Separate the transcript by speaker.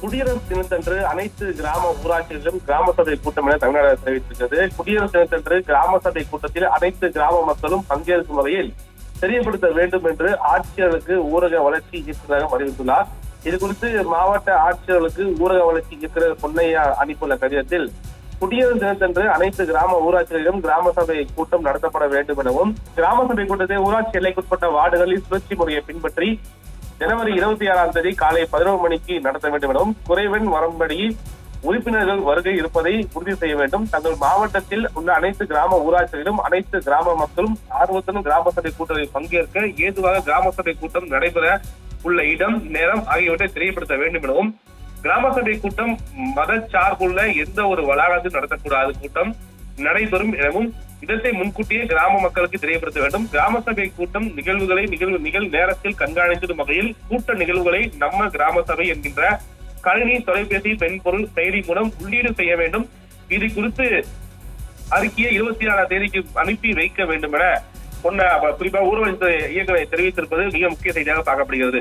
Speaker 1: குடியரசு தினத்தன்று அனைத்து கிராம ஊராட்சிகளிலும் கிராம சபை கூட்டம் என தமிழ்நாடு அரசு அறிவித்திருக்கிறது. குடியரசு தினத்தன்று கிராம சபை கூட்டத்தில் அனைத்து கிராம மக்களும் பங்கேற்கும் வகையில் தெரியப்படுத்த வேண்டும் என்று ஆட்சியர்களுக்கு ஊரக வளர்ச்சி இயக்குநரகம் அறிவித்துள்ளார். இது குறித்து மாவட்ட ஆட்சியர்களுக்கு ஊரக வளர்ச்சி இயக்குநர் பொன்னையா அனுப்பியுள்ள கடிதத்தில் குடியரசு தினத்தன்று அனைத்து கிராம ஊராட்சிகளிலும் கிராம சபை கூட்டம் நடத்தப்பட வேண்டும் எனவும் கிராம சபை கூட்டத்தை ஊராட்சி எல்லைக்குட்பட்ட வார்டுகளில் சுழற்சி முறையை பின்பற்றி ஜனவரி இருபத்தி ஆறாம் தேதி காலை பதினோரு மணிக்கு நடத்த வேண்டும் எனவும் குறைவெண் வரம்படி உறுப்பினர்கள் வருகை இருப்பதை உறுதி செய்ய வேண்டும். தங்கள் மாவட்டத்தில் உள்ள அனைத்து கிராம ஊராட்சிகளிலும் அனைத்து கிராம மக்களும் ஆர்வத்துடன் கிராம சபை கூட்டத்தில் பங்கேற்க ஏதுவாக கிராம சபை கூட்டம் நடைபெற உள்ள இடம் நேரம் ஆகியவற்றை தெரியப்படுத்த வேண்டும் எனவும் கிராம சபை கூட்டம் மத சார்புள்ள எந்த ஒரு வளாகத்தில் நடத்தக்கூடாது கூட்டம் நடைபெறும் எனவும் இடத்தை முன்கூட்டியே கிராம மக்களுக்கு தெரியப்படுத்த வேண்டும். கிராம சபை கூட்டம் நிகழ்வுகளை நிகழ்வு நிகழ் நேரத்தில் கண்காணித்திடும் வகையில் கூட்ட நிகழ்வுகளை நம்ம கிராம சபை என்கின்ற கணினி தொலைபேசி மென்பொருள் செயலி மூலம் உள்ளீடு செய்ய வேண்டும். இது குறித்து அறிக்கையை இருபத்தி ஆறாம் தேதிக்கு அனுப்பி வைக்க வேண்டும் என பொன்ன குறிப்பாக ஊர்வலத்துறை இயக்க தெரிவித்திருப்பது மிக முக்கிய செய்தியாக பார்க்கப்படுகிறது.